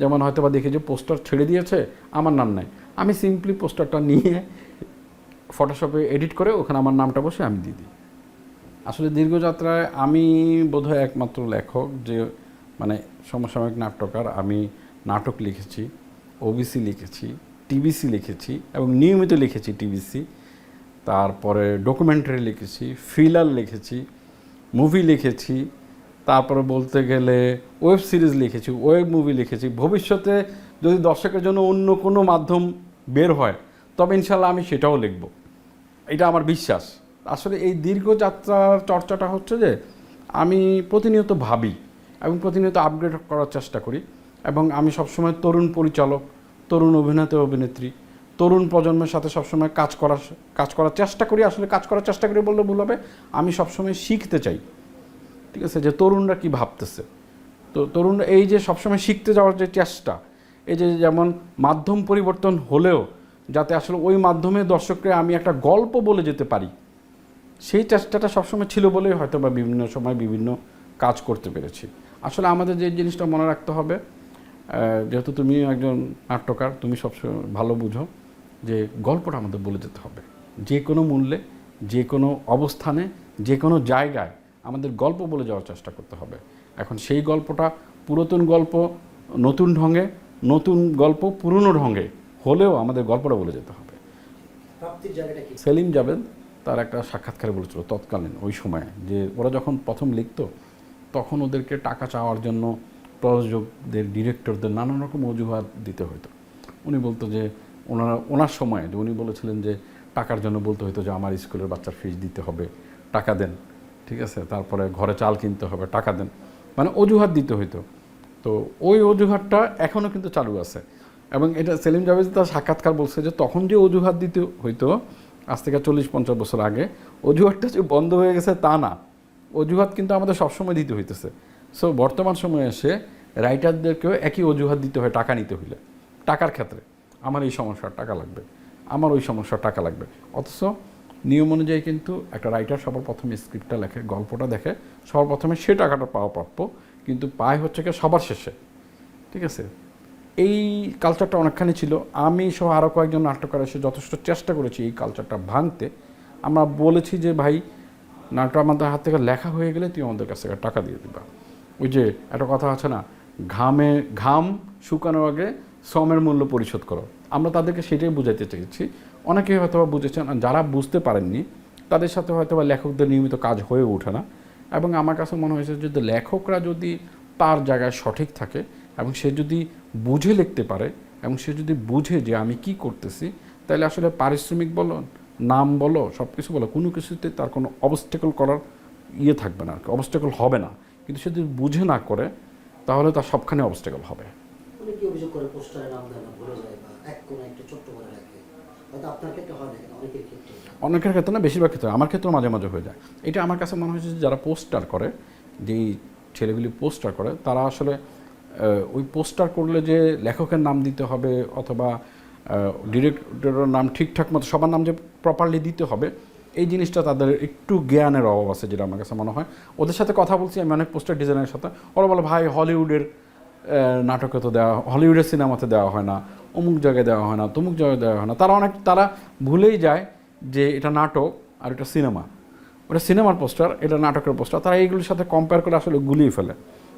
যেমন হয়তো বা দেখি যে পোস্টার ছেড়ে দিয়েছে, আমার নাম নাই। আমি সিম্পলি পোস্টারটা নিয়ে ফটোশপে এডিট করে ওখানে আমার নামটা বসে আমি দিয়ে দিই। আসলে দীর্ঘযাত্রায় আমি বোধহয় একমাত্র লেখক যে মানে সমসাময়িক নাট্যকার, আমি নাটক লিখেছি ওবিসি লিখেছি টিবিসি লিখেছি এবং নিয়মিত লিখেছি টিবিসি তারপরে ডকুমেন্টারি লিখেছি ফিলার লিখেছি মুভি লিখেছি তারপরে বলতে গেলে ওয়েব সিরিজ লিখেছি ওয়েব মুভি লিখেছি। ভবিষ্যতে যদি দর্শকের জন্য অন্য কোনো মাধ্যম বের হয়, তবে ইনশাল্লাহ আমি সেটাও লিখব। এটা আমার বিশ্বাস। আসলে এই দীর্ঘ যাত্রার চর্চাটা হচ্ছে যে, আমি প্রতিনিয়ত ভাবি এবং প্রতিনিয়ত আপগ্রেড করার চেষ্টা করি এবং আমি সবসময় তরুণ পরিচালক, তরুণ অভিনেতা, অভিনেত্রী, তরুণ প্রজন্মের সাথে সবসময় কাজ করার কাজ করার চেষ্টা করি। আসলে কাজ করার চেষ্টা করি বললে ভুল হবে। আমি সবসময় শিখতে চাই। ঠিক আছে? যে তরুণরা কি ভাবতেছে? তো তরুণরা এই যে সবসময় শিখতে যাওয়ার যে চেষ্টা, এই যে যেমন মাধ্যম পরিবর্তন হলেও যাতে আসলে ওই মাধ্যমে দর্শককে আমি একটা গল্প বলে যেতে পারি, সেই চেষ্টাটা সবসময় ছিল বলেই হয়তো বা বিভিন্ন সময় বিভিন্ন কাজ করতে পেরেছি। আসলে আমাদের যে জিনিসটা মনে রাখতে হবে যেহেতু তুমি একজন নাট্যকার, তুমি সবসময় ভালো বুঝো যে গল্পটা আমাদের বলে যেতে হবে। যে কোনো মূল্যে, যে কোনো অবস্থানে, যে কোনো জায়গায় আমাদের গল্প বলে যাওয়ার চেষ্টা করতে হবে। এখন সেই গল্পটা পুরাতন গল্প নতুন ঢঙে নতুন গল্প পুরনো ঢঙে হলেও আমাদের গল্পটা বলে যেতে হবে। সেলিম জাবেদ তার একটা সাক্ষাৎকারে বলেছিল তৎকালীন ওই সময়ে যে ওরা যখন প্রথম লিখতো তখন ওদেরকে টাকা চাওয়ার জন্য প্রযোজকদের ডিরেক্টরদের নানান রকম অজুহাত দিতে হতো উনি বলতো যে ওনারা ওনার সময় যে উনি বলেছিলেন যে টাকার জন্য বলতে হতো যে আমার স্কুলের বাচ্চার ফিস দিতে হবে টাকা দেন। ঠিক আছে? তারপরে ঘরে চাল কিনতে হবে, টাকা দেন। মানে অজুহাত দিতে হইতো। তো ওই অজুহাতটা এখনও কিন্তু চালু আছে। এবং এটা সেলিম জাভেদ তার সাক্ষাৎকার বলছে যে, তখন যে অজুহাত দিতে হইতো, আজ থেকে চল্লিশ পঞ্চাশ বছর আগে, অজুহাতটা যে বন্ধ হয়ে গেছে তা না। অজুহাত কিন্তু আমাদের সবসময় দিতে হইতেছে। সো বর্তমান সময়ে এসে রাইটারদেরকেও একই অজুহাত দিতে হয়, টাকা নিতে হইলে। টাকার ক্ষেত্রে। আমার এই সমস্যার টাকা লাগবে। আমার ওই সমস্যার টাকা লাগবে। অথচ নিয়ম অনুযায়ী কিন্তু একটা রাইটার সবার প্রথমে স্ক্রিপ্টটা লেখে, গল্পটা দেখে, সবার প্রথমে সে টাকাটা পাওয়া প্রাপ্য, কিন্তু পায় হচ্ছে কি সবার শেষে। ঠিক আছে? এই কালচারটা অনেকখানি ছিল। আমি সহ আরও কয়েকজন নাট্যকার এসে যথেষ্ট চেষ্টা করেছি এই কালচারটা ভাঙতে। আমরা বলেছি যে, ভাই, নাটক আমাদের হাত থেকে লেখা হয়ে গেলে তুই আমাদের কাছ থেকে টাকা দিয়ে দিবা। ওই যে, একটা কথা আছে না, ঘামে ঘাম শুকানোর আগে শ্রমের মূল্য পরিশোধ করো। আমরা তাদেরকে সেটাই বুঝাইতে চেয়েছি। অনেকে হয়তো বুঝেছেন যারা বুঝতে পারেননি, তাদের সাথে হয়তো বা লেখকদের নিয়মিত কাজ হয়ে ওঠে না। এবং আমার কাছে মনে হয়েছে যদি লেখকরা যদি তার জায়গায় সঠিক থাকে, এবং সে যদি বুঝে লিখতে পারে, এবং সে যদি বুঝে যে আমি কি করতেছি, তাহলে আসলে পারিশ্রমিক বলো, নাম বলো সব কিছু বলো, কোনো কিছুতে তার কোনো অবস্টেকল করার ইয়ে থাকবে না আর কি অবস্টেকল হবে না। কিন্তু সে যদি বুঝে না করে, তাহলে তার সবখানে অবস্টেকল হবে। অনেকের ক্ষেত্রে না, বেশিরভাগ ক্ষেত্রে আমার ক্ষেত্রে মাঝে মাঝে হয়ে যায়। এটা আমার কাছে মনে হয়েছে যারা পোস্টার করে, যেই ছেলেগুলি পোস্টার করে, তারা আসলে ওই পোস্টার করলে যে লেখকের নাম দিতে হবে অথবা ডিরেক্টরের নাম ঠিকঠাক মতো, সবার নাম যে প্রপারলি দিতে হবে, এই জিনিসটা তাদের একটু জ্ঞানের অভাব আছে যেটা আমার কাছে মনে হয়। ওদের সাথে কথা বলছি, আমি অনেক পোস্টার ডিজাইনের সাথে। ওরা বলে, ভাই, হলিউডের নাটকে তো দেওয়া, হলিউডের সিনেমাতে দেওয়া হয় না। অমুক জায়গায় দেওয়া হয় না, তমুক জায়গায় দেওয়া হয় না। তারা অনেক, তারা ভুলেই যায় যে এটা নাটক আর এটা সিনেমা। ওটা সিনেমার পোস্টার, এটা নাটকের পোস্টার। তারা এইগুলোর সাথে কম্পেয়ার করে আসলে গুলিয়ে ফেলে।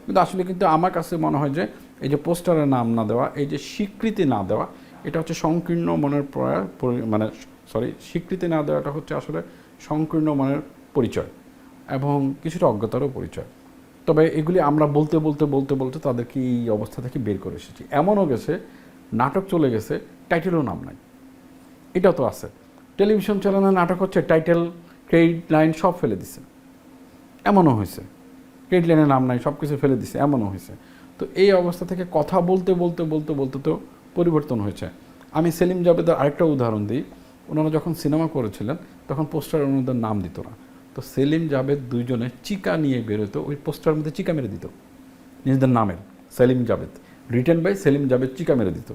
কিন্তু আসলে কিন্তু আমার কাছে মনে হয় যে এই যে পোস্টারের নাম না দেওয়া, এই যে স্বীকৃতি না দেওয়া, এটা হচ্ছে সংকীর্ণ মনের প্রয়াস, পরি- মানে সরি স্বীকৃতি না দেওয়াটা হচ্ছে আসলে সংকীর্ণ মনের পরিচয় এবং কিছুটা অজ্ঞতারও পরিচয়। তবে এগুলি আমরা বলতে বলতে বলতে বলতে তাদেরকে এই অবস্থা থেকে বের করে এসেছি? এমনও গেছে নাটক চলে গেছে টাইটেলও নাম নাই। এটাও তো আছে। টেলিভিশন চ্যানেলে নাটক হচ্ছে টাইটেল ক্রেডিট লাইন সব ফেলে দিছে। এমনও হয়েছে। ক্রেডিট লাইনের নাম নাই সব কিছু ফেলে দিছে, এমনও হয়েছে। তো এই অবস্থা থেকে কথা বলতে বলতে বলতে বলতে তো পরিবর্তন হয়েছে। আমি সেলিম জাবেদের আরেকটা উদাহরণ দিই। ওনারা যখন সিনেমা করেছিলেন, তখন পোস্টার ওনাদের নাম দিত না। তো সেলিম জাবেদ দুইজনে চিকা নিয়ে বেরোতো, ওই পোস্টারের মধ্যে চিকা মেরে দিত, নিজেদের নামের, সেলিম জাবেদ। রিটেন বাই সেলিম জাবেদ চিকা মেরে দিত।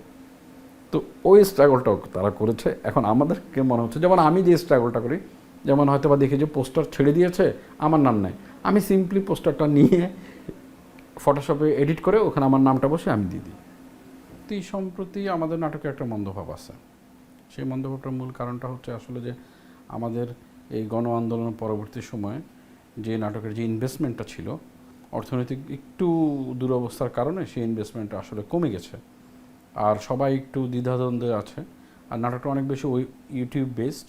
তো ওই স্ট্রাগলটাও তারা করেছে। এখন আমাদেরকে মনে হচ্ছে, যেমন আমি যে স্ট্রাগলটা করি, যেমন হয়তো বা দেখি যে পোস্টার ছেড়ে দিয়েছে, আমার নাম নাই। আমি সিম্পলি পোস্টারটা নিয়ে ফটোশপে এডিট করে ওখানে আমার নামটা বসে আমি দিয়ে দিই। অতি সম্প্রতি আমাদের নাটকে একটা মন্দভাব আছে। সেই মন্দভাবটার মূল কারণটা হচ্ছে আসলে যে আমাদের এই গণ আন্দোলনের পরবর্তী সময়ে যে নাটকের যে ইনভেস্টমেন্টটা ছিল অর্থনৈতিক একটু দুরবস্থার কারণে সেই ইনভেস্টমেন্টটা আসলে কমে গেছে। আর সবাই একটু দ্বিধাদ্বন্দ্বে আছে। আর নাটকটা অনেক বেশি ওই ইউটিউব বেসড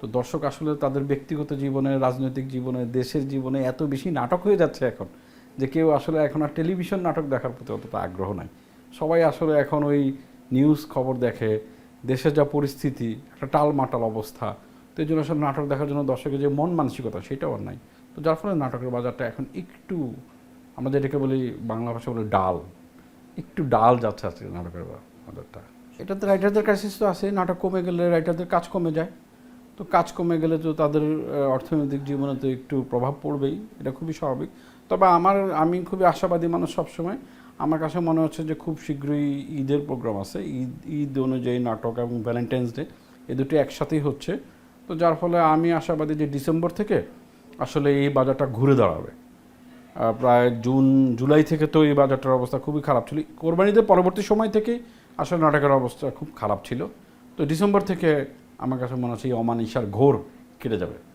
তো দর্শক আসলে তাদের ব্যক্তিগত জীবনে, রাজনৈতিক জীবনে, দেশের জীবনে এত বেশি নাটক হয়ে যাচ্ছে এখন যে কেউ আসলে এখন আর টেলিভিশন নাটক দেখার প্রতি অতটা আগ্রহ নাই। সবাই আসলে এখন ওই নিউজ খবর দেখে দেশের যা পরিস্থিতি, একটা টালমাটাল অবস্থা, তো এই জন্য আসলে নাটক দেখার জন্য দর্শকের যে মন মানসিকতা সেটাও আর নাই। তো যার ফলে নাটকের বাজারটা এখন একটু আমরা যেটাকে বলি বাংলা ভাষা বলে ডাল। একটু ডাল যাচ্ছে আজকে নাটকের বা- বাজারটা এটাতে রাইটারদের ক্রাইসিস তো আছে নাটক কমে গেলে রাইটারদের কাজ কমে যায়। তো কাজ কমে গেলে তো তাদের অর্থনৈতিক জীবনে তো একটু প্রভাব পড়বেই, এটা খুবই স্বাভাবিক। তবে আমার, আমি খুবই আশাবাদী মানুষ সবসময়। আমার কাছে মনে হচ্ছে যে খুব শীঘ্রই ঈদের প্রোগ্রাম আছে। ঈদ ঈদ অনুযায়ী নাটক এবং ভ্যালেন্টাইন্স ডে এ দুটো একসাথেই হচ্ছে। তো যার ফলে আমি আশাবাদী যে ডিসেম্বর থেকে আসলে এই বাজারটা ঘুরে দাঁড়াবে। প্রায় জুন, জুলাই থেকে তো এই বাজারটার অবস্থা খুবই খারাপ ছিল। কোরবানিদের পরবর্তী সময় থেকেই আসলে নাটকের অবস্থা খুব খারাপ ছিল। তো ডিসেম্বর থেকে আমার কাছে মনে হচ্ছে এই অমানিসার ঘোর কেটে যাবে।